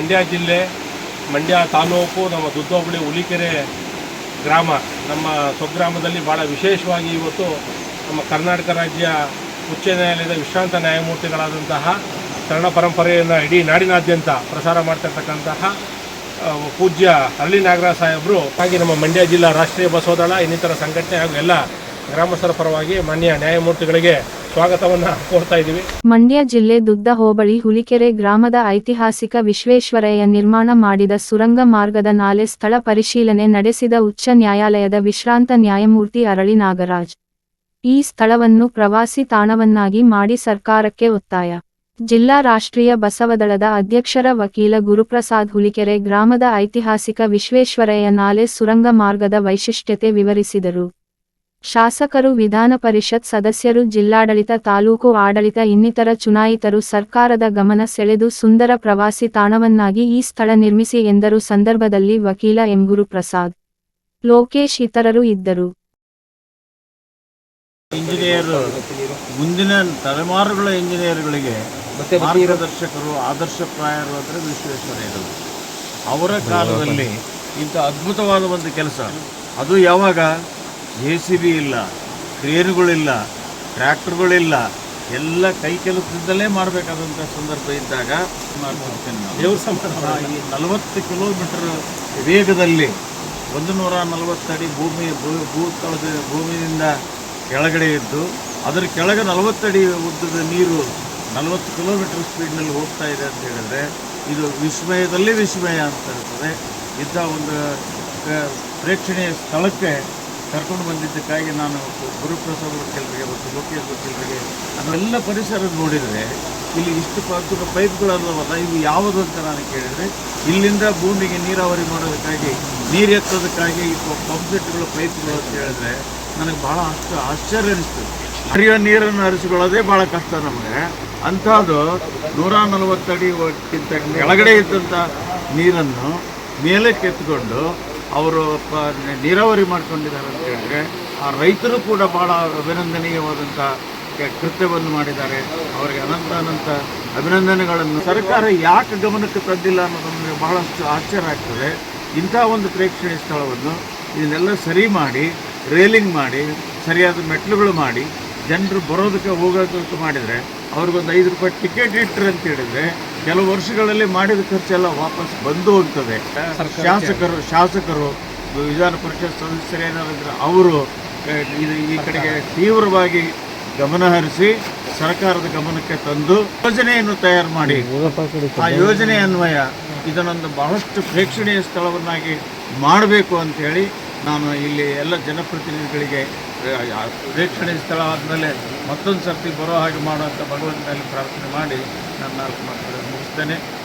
ಮಂಡ್ಯ ಜಿಲ್ಲೆ, ಮಂಡ್ಯ ತಾಲೂಕು, ನಮ್ಮ ದುದ್ದೋಬಳಿ, ಹುಲಿಕೆರೆ ಗ್ರಾಮ. ನಮ್ಮ ಸ್ವಗ್ರಾಮದಲ್ಲಿ ಭಾಳ ವಿಶೇಷವಾಗಿ ಇವತ್ತು ನಮ್ಮ ಕರ್ನಾಟಕ ರಾಜ್ಯ ಉಚ್ಚ ನ್ಯಾಯಾಲಯದ ವಿಶ್ರಾಂತ ನ್ಯಾಯಮೂರ್ತಿಗಳಾದಂತಹ ಶರಣ ಪರಂಪರೆಯನ್ನು ಇಡೀ ನಾಡಿನಾದ್ಯಂತ ಪ್ರಸಾರ ಮಾಡ್ತಿರ್ತಕ್ಕಂತಹ ಪೂಜ್ಯ ಹಳ್ಳಿ ನಾಗರಾಜ ಸಾಹೇಬರು, ಹಾಗೆ ನಮ್ಮ ಮಂಡ್ಯ ಜಿಲ್ಲಾ ರಾಷ್ಟ್ರೀಯ ಬಸವದಳ, ಇನ್ನಿತರ ಸಂಘಟನೆ ಹಾಗೂ ಎಲ್ಲ ಗ್ರಾಮಸ್ಥರ ಪರವಾಗಿ ಮಾನ್ಯ ನ್ಯಾಯಮೂರ್ತಿಗಳಿಗೆ ಸ್ವಾಗತವನ್ನು ಕೋರ್ತಾ ಇದ್ದೀವಿ. ಮಂಡ್ಯ ಜಿಲ್ಲೆ ದುದ್ದ ಹೋಬಳಿ ಹುಲಿಕೆರೆ ಗ್ರಾಮದ ಐತಿಹಾಸಿಕ ವಿಶ್ವೇಶ್ವರಯ್ಯ ನಿರ್ಮಾಣ ಮಾಡಿದ ಸುರಂಗ ಮಾರ್ಗದ ನಾಲೆ ಸ್ಥಳ ಪರಿಶೀಲನೆ ನಡೆಸಿದ ಉಚ್ಚ ನ್ಯಾಯಾಲಯದ ವಿಶ್ರಾಂತ ನ್ಯಾಯಮೂರ್ತಿ ಅರಳಿ ನಾಗರಾಜ್. ಈ ಸ್ಥಳವನ್ನು ಪ್ರವಾಸಿ ತಾಣವನ್ನಾಗಿ ಮಾಡಿ ಸರ್ಕಾರಕ್ಕೆ ಒತ್ತಾಯ. ಜಿಲ್ಲಾ ರಾಷ್ಟ್ರೀಯ ಬಸವದಳದ ಅಧ್ಯಕ್ಷರ ವಕೀಲ ಗುರುಪ್ರಸಾದ್ ಹುಲಿಕೆರೆ ಗ್ರಾಮದ ಐತಿಹಾಸಿಕ ವಿಶ್ವೇಶ್ವರಯ್ಯ ನಾಲೆ ಸುರಂಗ ಮಾರ್ಗದ ವೈಶಿಷ್ಟ್ಯತೆ ವಿವರಿಸಿದರು. ಶಾಸಕರು ವಿಧಾನ ಪರಿಷತ್ ಸದಸ್ಯರು ಜಿಲ್ಲಾಡಳಿತ ತಾಲೂಕು ಆಡಳಿತ ಇನ್ನಿತರ ಚುನಾಯಿತರು ಸರ್ಕಾರದ ಗಮನ ಸೆಳೆದು ಸುಂದರ ಪ್ರವಾಸಿ ತಾಣವನ್ನಾಗಿ ಈ ಸ್ಥಳ ನಿರ್ಮಿಸಿ ಎಂದರು. ಸಂದರ್ಭದಲ್ಲಿ ವಕೀಲ ಎಂ. ಗುರುಪ್ರಸಾದ್ ಲೋಕೇಶ್ ಇತರರು ಇದ್ದರು. ಇಂಜಿನಿಯರ್ ಮುಂದಿನ ತಲೆಮಾರುಗಳ ಇಂಜಿನಿಯರ್ಗಳಿಗೆ ಮಾರ್ಗದರ್ಶಕರು ಆದರ್ಶಪ್ರಾಯರು ಅಂದರೆ ವಿಶ್ವೇಶ್ವರಯ್ಯರು ಅವರ ಕಾಲದಲ್ಲಿ ಇಂಥ ಅದ್ಭುತವಾದ ಒಂದು ಕೆಲಸ. ಅದು ಯಾವಾಗ? ಜೆ ಸಿ ಬಿ ಇಲ್ಲ ಕ್ರೇನ್ಗಳಿಲ್ಲ ಟ್ರ್ಯಾಕ್ಟರ್ಗಳಿಲ್ಲ ಎಲ್ಲ ಕೈ ಕೆಲಸದಿಂದಲೇ ಮಾಡಬೇಕಾದಂಥ ಸಂದರ್ಭ ಇದ್ದಾಗ. ದೇವ್ರ ಸಮಾನ ಈ ನಲವತ್ತು ಕಿಲೋಮೀಟರ್ ವೇಗದಲ್ಲಿ ಒಂದು ನೂರ ನಲವತ್ತಡಿ ಭೂಮಿ ಭೂ- ಭೂತಳದ ಭೂಮಿಯಿಂದ ಕೆಳಗಡೆ ಇದ್ದು ಅದರ ಕೆಳಗೆ ನಲವತ್ತಡಿ ಉದ್ದದ ನೀರು ನಲವತ್ತು ಕಿಲೋಮೀಟರ್ ಸ್ಪೀಡ್ನಲ್ಲಿ ಹೋಗ್ತಾ ಇದೆ ಅಂತ ಹೇಳಿದ್ರೆ ಇದು ವಿಸ್ಮಯದಲ್ಲಿ ವಿಸ್ಮಯ ಅಂತ ಇರ್ತದೆ ಇಂಥ ಒಂದು ಪ್ರೇಕ್ಷಣೀಯ ಸ್ಥಳಕ್ಕೆ ಕರ್ಕೊಂಡು ಬಂದಿದ್ದಕ್ಕಾಗಿ ನಾನು ಗುರುಪ್ರಸಾದ್ ವಕೀಲರಿಗೆ ಮತ್ತು ಲೋಕೇಶ್ ವಕೀಲರಿಗೆ ಅದೆಲ್ಲ ಪರಿಸರ ನೋಡಿದರೆ ಇಲ್ಲಿ ಇಷ್ಟು ಪಾತ್ರ ಪೈಪ್ಗಳಲ್ಲವಲ್ಲ, ಇವು ಯಾವುದು ಅಂತ ನಾನು ಕೇಳಿದರೆ ಇಲ್ಲಿಂದ ಭೂಮಿಗೆ ನೀರಾವರಿ ಮಾಡೋದಕ್ಕಾಗಿ, ನೀರು ಎತ್ತೋದಕ್ಕಾಗಿ ಪಂಪ್ಸೆಟ್ಗಳು, ಪೈಪ್ಗಳು ಅಂತ ಹೇಳಿದ್ರೆ ನನಗೆ ಭಾಳ ಅಷ್ಟು ಆಶ್ಚರ್ಯ ಅನಿಸ್ತು ಹರಿಯೋ ನೀರನ್ನು ಹರಿಸಿಕೊಳ್ಳೋದೇ ಭಾಳ ಕಷ್ಟ ನಮಗೆ. ಅಂಥದ್ದು ನೂರ ನಲವತ್ತಡಿಗಿಂತ ಕೆಳಗಡೆ ಇದ್ದಂಥ ನೀರನ್ನು ಮೇಲೆ ಎತ್ಕೊಂಡು ಅವರು ನೀರಾವರಿ ಮಾಡ್ಕೊಂಡಿದ್ದಾರೆ ಅಂತ ಹೇಳಿದ್ರೆ, ಆ ರೈತರು ಕೂಡ ಭಾಳ ಅಭಿನಂದನೀಯವಾದಂಥ ಕೃತ್ಯವನ್ನು ಮಾಡಿದ್ದಾರೆ. ಅವರಿಗೆ ಅನಂತ ಅನಂತ ಅಭಿನಂದನೆಗಳನ್ನು. ಸರ್ಕಾರ ಯಾಕೆ ಗಮನಕ್ಕೆ ತಂದಿಲ್ಲ ಅನ್ನೋದು ನಮಗೆ ಬಹಳಷ್ಟು ಆಶ್ಚರ್ಯ ಆಗ್ತದೆ. ಇಂಥ ಒಂದು ಪ್ರೇಕ್ಷಣೀಯ ಸ್ಥಳವನ್ನು ಇದನ್ನೆಲ್ಲ ಸರಿ ಮಾಡಿ ರೇಲಿಂಗ್ ಮಾಡಿ, ಸರಿಯಾದ ಮೆಟ್ಲುಗಳು ಮಾಡಿ, ಜನರು ಬರೋದಕ್ಕೆ ಹೋಗೋದಕ್ಕೆ ಮಾಡಿದರೆ, ಅವ್ರಿಗೊಂದು ಐದು ರೂಪಾಯಿ ಟಿಕೆಟ್ ಇಟ್ಟರೆ ಅಂತ ಹೇಳಿದ್ರೆ ಕೆಲವು ವರ್ಷಗಳಲ್ಲಿ ಮಾಡಿದ ಖರ್ಚೆಲ್ಲ ವಾಪಸ್ ಬಂದು ಹೋಗ್ತದೆ. ಶಾಸಕರು ಶಾಸಕರು ವಿಧಾನ ಪರಿಷತ್ ಸದಸ್ಯರೇನಾರಿದ್ರೆ ಅವರು ಇದು ಈ ಕಡೆಗೆ ತೀವ್ರವಾಗಿ ಗಮನ ಹರಿಸಿ ಸರ್ಕಾರದ ಗಮನಕ್ಕೆ ತಂದು ಯೋಜನೆಯನ್ನು ತಯಾರು ಮಾಡಿ. ಆ ಯೋಜನೆ ಅನ್ವಯ ಇದನ್ನೊಂದು ಬಹಳಷ್ಟು ಪ್ರೇಕ್ಷಣೀಯ ಸ್ಥಳವನ್ನಾಗಿ ಮಾಡಬೇಕು ಅಂತೇಳಿ ನಾನು ಇಲ್ಲಿ ಎಲ್ಲ ಜನಪ್ರತಿನಿಧಿಗಳಿಗೆ ಪ್ರೇಕ್ಷಣೀಯ ಸ್ಥಳ ಆದಮೇಲೆ ಮತ್ತೊಂದು ಸರ್ತಿ ಬರೋ ಹಾಗೆ ಮಾಡುವಂಥ ಭಗವಂತನಲ್ಲಿ ಪ್ರಾರ್ಥನೆ ಮಾಡಿ ನನ್ನ ನಾಲ್ಕು ಮುಗಿಸ್ತೇನೆ.